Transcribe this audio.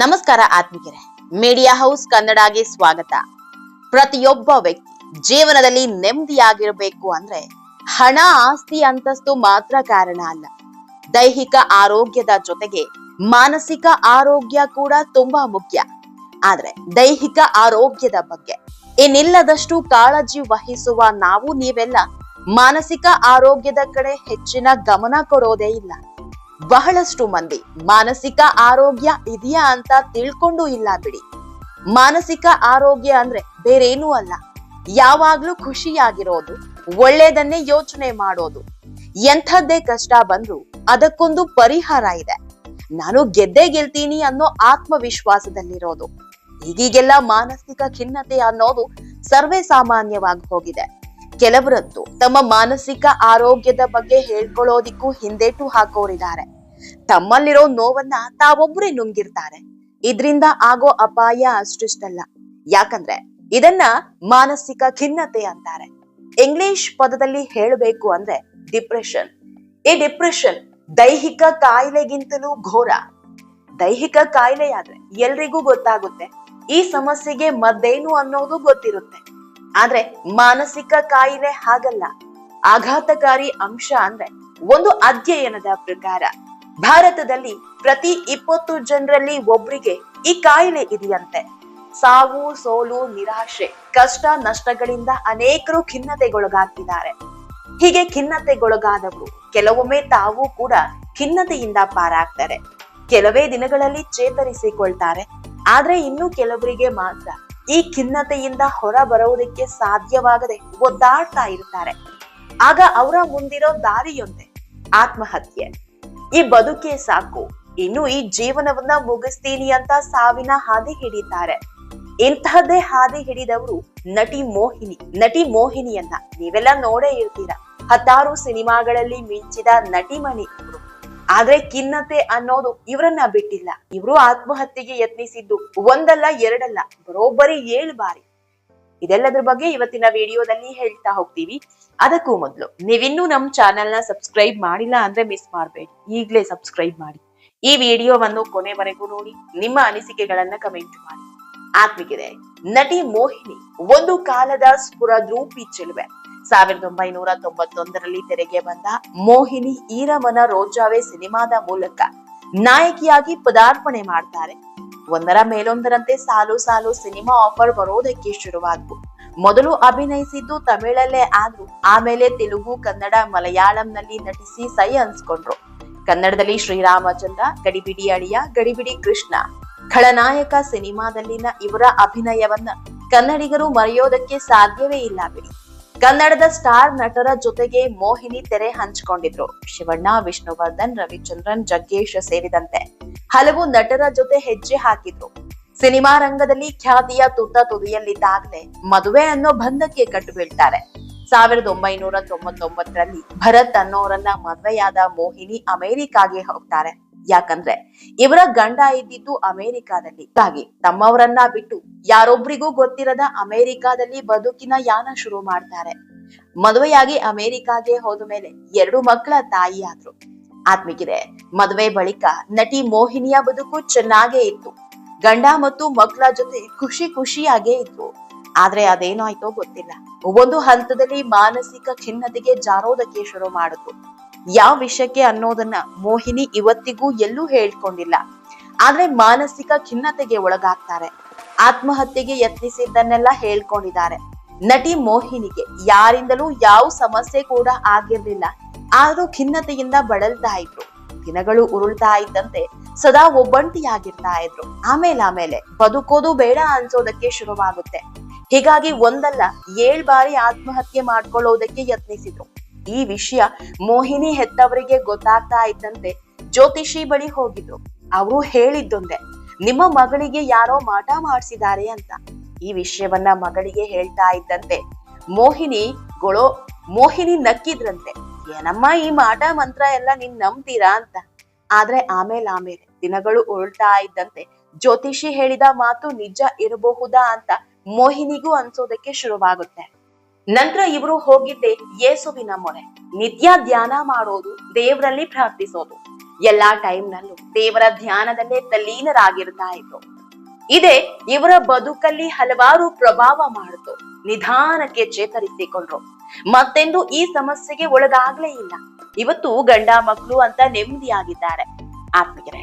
ನಮಸ್ಕಾರ ಆತ್ಮಿಕರೇ media house ಕನ್ನಡಗೆ ಸ್ವಾಗತ. ಪ್ರತಿಯೊಬ್ಬ ವ್ಯಕ್ತಿ ಜೀವನದಲ್ಲಿ ನೆಮ್ಮದಿಯಾಗಿರಬೇಕು ಅಂದ್ರೆ ಹಣ, ಆಸ್ತಿ, ಅಂತಸ್ತು ಮಾತ್ರ ಕಾರಣ ಅಲ್ಲ. ದೈಹಿಕ ಆರೋಗ್ಯದ ಜೊತೆಗೆ ಮಾನಸಿಕ ಆರೋಗ್ಯ ಕೂಡ ತುಂಬಾ ಮುಖ್ಯ. ಆದ್ರೆ ದೈಹಿಕ ಆರೋಗ್ಯದ ಬಗ್ಗೆ ಇನ್ನಿಲ್ಲದಷ್ಟು ಕಾಳಜಿ ವಹಿಸುವ ನಾವು ನೀವೆಲ್ಲ ಮಾನಸಿಕ ಆರೋಗ್ಯದ ಕಡೆ ಹೆಚ್ಚಿನ ಗಮನ ಕೊಡೋದೇ ಇಲ್ಲ. ಬಹಳಷ್ಟು ಮಂದಿ. ಮಾನಸಿಕ ಆರೋಗ್ಯ ಇದೆಯಾ ಅಂತ ತಿಳ್ಕೊಂಡು ಇಲ್ಲ ಬಿಡಿ. ಮಾನಸಿಕ ಆರೋಗ್ಯ ಅಂದ್ರೆ ಬೇರೇನೂ ಅಲ್ಲ. ಯಾವಾಗ್ಲೂ ಖುಷಿಯಾಗಿರೋದು, ಒಳ್ಳೇದನ್ನೇ ಯೋಚನೆ ಮಾಡೋದು. ಎಂಥದ್ದೇ ಕಷ್ಟ ಬಂದ್ರು ಅದಕ್ಕೊಂದು ಪರಿಹಾರ ಇದೆ. ನಾನು ಗೆದ್ದೇ ಗೆಲ್ತೀನಿ ಅನ್ನೋ ಆತ್ಮವಿಶ್ವಾಸದಲ್ಲಿರೋದು. ಈಗೀಗೆಲ್ಲ ಮಾನಸಿಕ ಖಿನ್ನತೆ ಅನ್ನೋದು ಸರ್ವೇ ಸಾಮಾನ್ಯವಾಗಿ ಹೋಗಿದೆ. ಕೆಲವರಂತೂ ತಮ್ಮ ಮಾನಸಿಕ ಆರೋಗ್ಯದ ಬಗ್ಗೆ ಹೇಳ್ಕೊಳ್ಳೋದಿಕ್ಕೂ ಹಿಂದೇಟು ಹಾಕೋರಿದ್ದಾರೆ. ತಮ್ಮಲ್ಲಿರೋ ನೋವನ್ನ ತಾವೊಬ್ಬರೇ ನುಂಗಿರ್ತಾರೆ. ಇದ್ರಿಂದ ಆಗೋ ಅಪಾಯ ಅಷ್ಟಿಷ್ಟಲ್ಲ. ಯಾಕಂದ್ರೆ ಇದನ್ನ ಮಾನಸಿಕ ಖಿನ್ನತೆ ಅಂತಾರೆ. ಇಂಗ್ಲಿಷ್ ಪದದಲ್ಲಿ ಹೇಳಬೇಕು ಅಂದ್ರೆ ಡಿಪ್ರೆಷನ್ ಈ ಡಿಪ್ರೆಷನ್ ದೈಹಿಕ ಕಾಯಿಲೆಗಿಂತಲೂ ಘೋರ. ದೈಹಿಕ ಕಾಯಿಲೆಯಾದ್ರೆ ಎಲ್ರಿಗೂ ಗೊತ್ತಾಗುತ್ತೆ. ಈ ಸಮಸ್ಯೆಗೆ ಮದ್ದೇನು ಅನ್ನೋದು ಗೊತ್ತಿರುತ್ತೆ. ಆದ್ರೆ ಮಾನಸಿಕ ಕಾಯಿಲೆ ಹಾಗಲ್ಲ. ಆಘಾತಕಾರಿ ಅಂಶ ಅಂದ್ರೆ ಒಂದು ಅಧ್ಯಯನದ ಪ್ರಕಾರ. ಭಾರತದಲ್ಲಿ ಪ್ರತಿ ಇಪ್ಪತ್ತು ಜನರಲ್ಲಿ ಒಬ್ರಿಗೆ ಈ ಕಾಯಿಲೆ ಇದೆಯಂತೆ. ಸಾವು, ಸೋಲು, ನಿರಾಶೆ, ಕಷ್ಟ, ನಷ್ಟಗಳಿಂದ ಅನೇಕರು ಖಿನ್ನತೆಗೊಳಗಾಗ್ತಿದ್ದಾರೆ. ಹೀಗೆ ಖಿನ್ನತೆಗೊಳಗಾದವರು ಕೆಲವೊಮ್ಮೆ ತಾವು ಕೂಡ ಖಿನ್ನತೆಯಿಂದ ಪಾರಾಗ್ತಾರೆ. ಕೆಲವೇ ದಿನಗಳಲ್ಲಿ ಚೇತರಿಸಿಕೊಳ್ತಾರೆ. ಆದ್ರೆ ಇನ್ನು ಕೆಲವರಿಗೆ ಮಾತ್ರ ಈ ಖಿನ್ನತೆಯಿಂದ ಹೊರ ಬರುವುದಕ್ಕೆ ಸಾಧ್ಯವಾಗದೆ ಒದ್ದಾಡ್ತಾ ಇರ್ತಾರೆ. ಆಗ ಅವರ ಮುಂದಿರೋ ದಾರಿಯೊಂದೇ ಆತ್ಮಹತ್ಯೆ. ಈ ಬದುಕೇ ಸಾಕು. ಇನ್ನು ಈ ಜೀವನವನ್ನ ಮುಗಿಸ್ತೀನಿ ಅಂತ ಸಾವಿನ ಹಾದಿ ಹಿಡಿತಾರೆ. ಇಂತಹದ್ದೇ ಹಾದಿ ಹಿಡಿದವರು ನಟಿ ಮೋಹಿನಿ, ನಟಿ ಮೋಹಿನಿಯನ್ನ ನೀವೆಲ್ಲ ನೋಡೇ ಇರ್ತೀರ. ಹತ್ತಾರು ಸಿನಿಮಾಗಳಲ್ಲಿ ಮಿಂಚಿದ ನಟಿಮಣಿ ಮಣಿ ಆದ್ರೆ ಖಿನ್ನತೆ ಅನ್ನೋದು ಇವರನ್ನ ಬಿಟ್ಟಿಲ್ಲ. ಇವರು ಆತ್ಮಹತ್ಯೆಗೆ ಯತ್ನಿಸಿದ್ದು ಒಂದಲ್ಲ, ಎರಡಲ್ಲ, ಬರೋಬ್ಬರಿ ಏಳು ಬಾರಿ. ಇದೆಲ್ಲದ್ರ ಬಗ್ಗೆ ಇವತ್ತಿನ ವಿಡಿಯೋದಲ್ಲಿ ಹೇಳ್ತಾ ಹೋಗ್ತೀವಿ. ಅದಕ್ಕೂ ಮೊದಲು, ನೀವಿನ್ನೂ ನಮ್ಮ ಚಾನೆಲ್ನ ಸಬ್ಸ್ಕ್ರೈಬ್ ಮಾಡಿಲ್ಲ ಅಂದ್ರೆ ಮಿಸ್ ಮಾಡಬೇಡಿ. ಈಗಲೇ ಸಬ್ಸ್ಕ್ರೈಬ್ ಮಾಡಿ. ಈ ವಿಡಿಯೋವನ್ನು ಕೊನೆವರೆಗೂ ನೋಡಿ, ನಿಮ್ಮ ಅನಿಸಿಕೆಗಳನ್ನ ಕಮೆಂಟ್ ಮಾಡಿ. ಆತ್ಮಿಕಿದೆ ನಟಿ ಮೋಹಿನಿ ಒಂದು ಕಾಲದ ಸ್ಫುರದ್ರೂಪಿ ಚೆಲುವೆ. ಸಾವಿರದ ಒಂಬೈನೂರ ತೊಂಬತ್ತೊಂದರಲ್ಲಿ ತೆರೆಗೆ ಬಂದ ಮೋಹಿನಿ ಈರಮನ ರೋಜಾವೆ ಸಿನಿಮಾದ ಮೂಲಕ ನಾಯಕಿಯಾಗಿ ಪದಾರ್ಪಣೆ ಮಾಡ್ತಾರೆ. ಒಂದರ ಮೇಲೊಂದರಂತೆ ಸಾಲು ಸಾಲು ಸಿನಿಮಾ ಆಫರ್ ಬರೋದಕ್ಕೆ ಶುರುವಾದ್ವು. ಮೊದಲು ಅಭಿನಯಿಸಿದ್ದು ತಮಿಳಲ್ಲೇ ಆದ್ರು, ಆಮೇಲೆ ತೆಲುಗು, ಕನ್ನಡ, ಮಲಯಾಳಂನಲ್ಲಿ ನಟಿಸಿ ಸೈ ಅನ್ಸ್ಕೊಂಡ್ರು. ಕನ್ನಡದಲ್ಲಿ ಶ್ರೀರಾಮಚಂದ್ರ, ಗಡಿಬಿಡಿ ಅಳಿಯ, ಗಡಿಬಿಡಿ ಕೃಷ್ಣ. ಖಳನಾಯಕ ಸಿನಿಮಾದಲ್ಲಿನ ಇವರ ಅಭಿನಯವನ್ನ ಕನ್ನಡಿಗರು ಮರೆಯೋದಕ್ಕೆ ಸಾಧ್ಯವೇ ಇಲ್ಲ ಬಿಡಿ. ಕನ್ನಡದ ಸ್ಟಾರ್ ನಟರ ಜೊತೆಗೆ ಮೋಹಿನಿ ತೆರೆ ಹಂಚಿಕೊಂಡಿದ್ರು. ಶಿವಣ್ಣ, ವಿಷ್ಣುವರ್ಧನ್, ರವಿಚಂದ್ರನ್, ಜಗ್ಗೇಶ್ ಸೇರಿದಂತೆ ಹಲವು ನಟರ ಜೊತೆ ಹೆಜ್ಜೆ ಹಾಕಿದ್ರು. ಸಿನಿಮಾ ರಂಗದಲ್ಲಿ ಖ್ಯಾತಿಯ ತುತ್ತ ತುದಿಯಲ್ಲಿದ್ದಾಗಲೇ ಮದುವೆ ಅನ್ನೋ ಬಂಧಕ್ಕೆ ಕಟ್ಟು ಬೀಳ್ತಾರೆ. ಸಾವಿರದ ಒಂಬೈನೂರ ತೊಂಬತ್ತೊಂಬತ್ತರಲ್ಲಿ ಭರತ್ ಅನ್ನೋರನ್ನ ಮದುವೆಯಾದ ಮೋಹಿನಿ ಅಮೆರಿಕಾಗೆ ಹೋಗ್ತಾರೆ. ಯಾಕಂದ್ರೆ ಇವರ ಗಂಡ ಇದ್ದಿದ್ದು ಅಮೆರಿಕಾದಲ್ಲಿ. ಹಾಗೆ ತಮ್ಮವರನ್ನ ಬಿಟ್ಟು ಯಾರೊಬ್ರಿಗೂ ಗೊತ್ತಿರದ ಅಮೆರಿಕಾದಲ್ಲಿ ಬದುಕಿನ ಯಾನ ಶುರು ಮಾಡ್ತಾರೆ. ಮದುವೆಯಾಗಿ ಅಮೆರಿಕಾಗೆ ಹೋದ ಮೇಲೆ ಎರಡು ಮಕ್ಕಳ ತಾಯಿ ಆದ್ರು ಮದುವೆ ಬಳಿಕ ನಟಿ ಮೋಹಿನಿಯ ಬದುಕು ಚೆನ್ನಾಗೇ ಇತ್ತು. ಗಂಡ ಮತ್ತು ಮಕ್ಕಳ ಜೊತೆ ಖುಷಿ ಖುಷಿಯಾಗೇ ಇದ್ರು ಆದ್ರೆ ಅದೇನಾಯ್ತೋ ಗೊತ್ತಿಲ್ಲ. ಒಂದು ಹಂತದಲ್ಲಿ ಮಾನಸಿಕ ಖಿನ್ನತೆಗೆ ಜಾರೋದಕ್ಕೆ ಶುರು ಮಾಡಿತು ಯಾವ ವಿಷಯಕ್ಕೆ ಅನ್ನೋದನ್ನ ಮೋಹಿನಿ ಇವತ್ತಿಗೂ ಎಲ್ಲೂ ಹೇಳ್ಕೊಂಡಿಲ್ಲ. ಆದ್ರೆ ಮಾನಸಿಕ ಖಿನ್ನತೆಗೆ ಒಳಗಾಗ್ತಾರೆ. ಆತ್ಮಹತ್ಯೆಗೆ ಯತ್ನಿಸಿದ್ದನ್ನೆಲ್ಲ ಹೇಳ್ಕೊಂಡಿದ್ದಾರೆ. ನಟಿ ಮೋಹಿನಿಗೆ ಯಾರಿಂದಲೂ ಯಾವ ಸಮಸ್ಯೆ ಕೂಡ ಆಗಿರ್ಲಿಲ್ಲ. ಆದ್ರೂ ಖಿನ್ನತೆಯಿಂದ ಬಳಲ್ತಾ ಇದ್ರು. ದಿನಗಳು ಉರುಳ್ತಾ ಇದ್ದಂತೆ ಸದಾ ಒಬ್ಬಂಟಿಯಾಗಿರ್ತಾ ಇದ್ರು. ಆಮೇಲೆ ಆಮೇಲೆ ಬದುಕೋದು ಬೇಡ ಅನ್ಸೋದಕ್ಕೆ ಶುರುವಾಗುತ್ತೆ. ಹೀಗಾಗಿ ಒಂದಲ್ಲ, ಏಳ್ ಬಾರಿ ಆತ್ಮಹತ್ಯೆ ಮಾಡ್ಕೊಳ್ಳೋದಕ್ಕೆ ಯತ್ನಿಸಿದ್ರು. ಈ ವಿಷಯ ಮೋಹಿನಿ ಹೆತ್ತವರಿಗೆ ಗೊತ್ತಾಗ್ತಾ ಇದ್ದಂತೆ ಜ್ಯೋತಿಷಿ ಬಳಿ ಹೋಗಿದ್ರು. ಅವರು ಹೇಳಿದ್ದೊಂದೆ, ನಿಮ್ಮ ಮಗಳಿಗೆ ಯಾರೋ ಮಾಟ ಮಾಡಿಸಿದ್ದಾರೆ ಅಂತ. ಈ ವಿಷಯವನ್ನ ಮಗಳಿಗೆ ಹೇಳ್ತಾ ಇದ್ದಂತೆ ಮೋಹಿನಿ ಗೊಳೋ, ಮೋಹಿನಿ ನಕ್ಕಿದ್ರಂತೆ. ಏನಮ್ಮ ಈ ಮಾಟ ಮಂತ್ರ ಎಲ್ಲ ನೀನ್ ನಂಬ್ತೀರಾ ಅಂತ. ಆದ್ರೆ ಆಮೇಲೆ ಆಮೇಲೆ ದಿನಗಳು ಉರುಳ್ತಾ ಇದ್ದಂತೆ. ಜ್ಯೋತಿಷಿ ಹೇಳಿದ ಮಾತು ನಿಜ ಇರಬಹುದಾ ಅಂತ ಮೋಹಿನಿಗೂ ಅನ್ಸೋದಕ್ಕೆ ಶುರುವಾಗುತ್ತೆ. ನಂತರ ಇವರು ಹೋಗಿದ್ದೆ ಯೇಸುವಿನ ಮೊರೆ. ನಿತ್ಯ ಧ್ಯಾನ ಮಾಡೋದು, ದೇವರಲ್ಲಿ ಪ್ರಾರ್ಥಿಸೋದು. ಎಲ್ಲಾ ಟೈಮ್ನಲ್ಲೂ ದೇವರ ಧ್ಯಾನದಲ್ಲೇ ತಲ್ಲೀನರಾಗಿರ್ತಾ ಇದ್ರು. ಇದೇ ಇವರ ಬದುಕಲ್ಲಿ ಹಲವಾರು ಪ್ರಭಾವ ಮಾಡಿತು, ನಿಧಾನಕ್ಕೆ ಚೇತರಿಸಿಕೊಂಡ್ರು. ಮತ್ತೆಂದು ಈ ಸಮಸ್ಯೆಗೆ ಒಳಗಾಗ್ಲೇ ಇಲ್ಲ. ಇವತ್ತು ಗಂಡ ಮಕ್ಕಳು ಅಂತ ನೆಮ್ಮದಿಯಾಗಿದ್ದಾರೆ. ಆತ್ಮೀಯರೇ